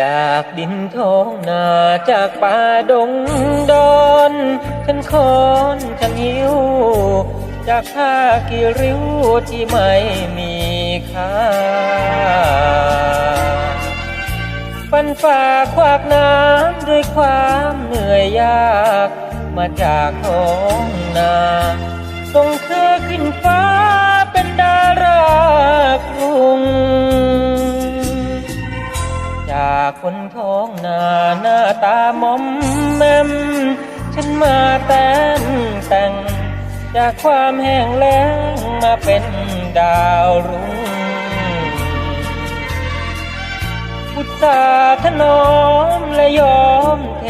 จากดินท้องนาจากป่าดงดอนฉันคอนฉันหิว จากผ้ากี่ริ้วที่ไม่มีค่าฟันฝ่าควักน้ำด้วยความเหนื่อยยาก มาจากท้องนาส่งเธอขึ้นฟ้า คนท้องนาหน้าตามอมแมมฉันมาแต่นแต่ง จากความแห้งแล้งมาเป็นดาวรุ่งอุตสาห์ถนอมและยอมเท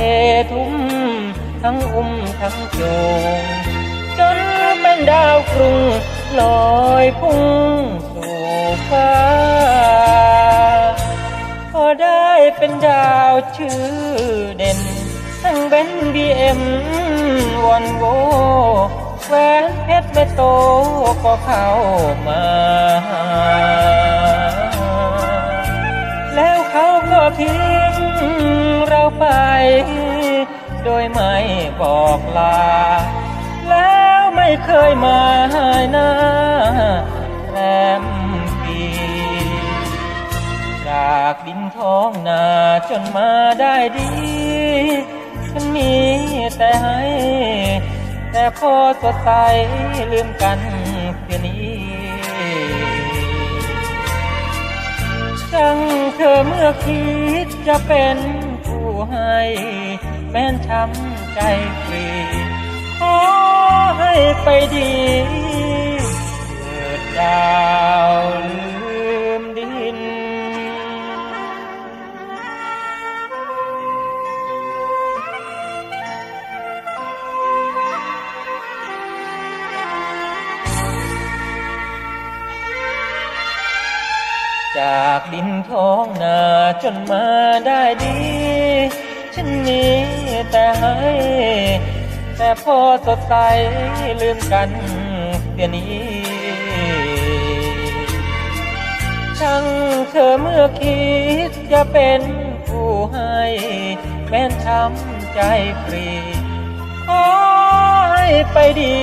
ทุ่ม ทั้งอุ้มทั้งจูงจนเป็นดาวกรุงลอยพุ่งสู่ฟ้า เป็นดาวชื่อเด่น ทั้งเบนบีเอ็มวันโวแหวนเพชรเมโตก็เข้ามา แล้วเขาก็ทิ้งเราไป โดยไม่บอกลา แล้วไม่เคยมาหายหน้าากดินท้องนาจนมาได้ดี ฉันมีแต่ให้ แต่พอสดใสลืมกันเสียนี้ช่างเธอเมื่อคิดจะเป็นผู้ให้ แม้นช้ำใจฟรีขอให้ไปดีเกิดดาว จากดินท้องนาจนมาได้ดี ฉันมีแต่ให้ แต่พอสดใสลืมกันเสียนี้ ช่างเธอเมื่อคิดจะเป็นผู้ให้ แม้นช้ำใจฟรีขอให้ไปดี